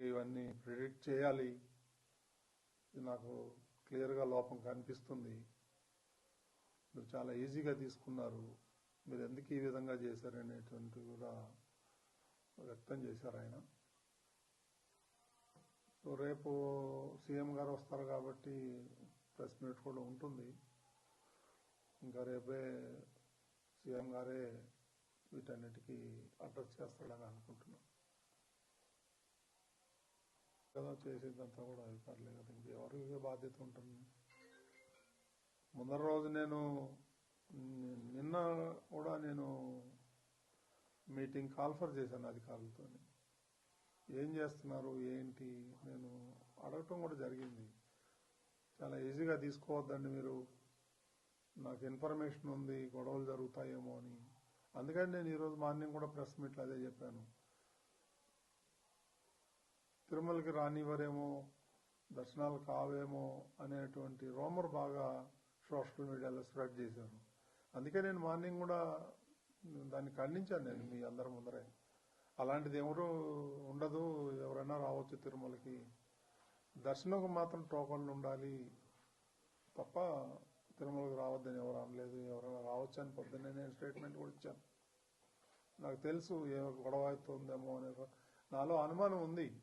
ఇవన్నీ ప్రిడిక్ట్ చేయాలి. ఇది నాకు క్లియర్గా లోపం కనిపిస్తుంది. మీరు చాలా ఈజీగా తీసుకున్నారు. మీరు ఎందుకు ఈ విధంగా చేశారనేటువంటి కూడా వ్యక్తం చేశారు ఆయన. సో రేపు సీఎం గారు వస్తారు కాబట్టి ప్రెస్ మీట్ కూడా ఉంటుంది. ఇంకా రేపే సీఎం గారే వీటన్నిటికీ అడ్రస్ చేస్తాడని అనుకుంటున్నాను కదా చేసేదంతా కూడా అధికారులే కదా ఇంకెవరికి బాధ్యత ఉంటుంది? ముందర రోజు నేను నిన్న కూడా నేను మీటింగ్ కాల్ఫర్ చేశాను అధికారులతో ఏం చేస్తున్నారు? ఏంటి? నేను అడగటం కూడా జరిగింది. చాలా ఈజీగా తీసుకోవద్దండి మీరు. నాకు ఇన్ఫర్మేషన్ ఉంది గొడవలు జరుగుతాయేమో అని. అందుకని నేను ఈరోజు మార్నింగ్ కూడా ప్రెస్ మీట్లో అదే చెప్పాను. తిరుమలకి రానివ్వరేమో దర్శనాలు కావేమో అనేటువంటి రోమర్ బాగా సోషల్ మీడియాలో స్ప్రెడ్ చేశారు. అందుకే నేను మార్నింగ్ కూడా దాన్ని ఖండించాను నేను మీ అందరి ముందరే. అలాంటిది ఎవరు ఉండదు ఎవరైనా రావచ్చు తిరుమలకి. దర్శనంకు మాత్రం టోకన్లు ఉండాలి తప్ప తిరుమలకు రావద్దని ఎవరు అనలేదు ఎవరైనా రావచ్చు అని పొద్దున్నే నేను స్టేట్మెంట్ కూడా ఇచ్చాను. నాకు తెలుసు ఏ గొడవ అవుతుందేమో అనే నాలో అనుమానం ఉంది.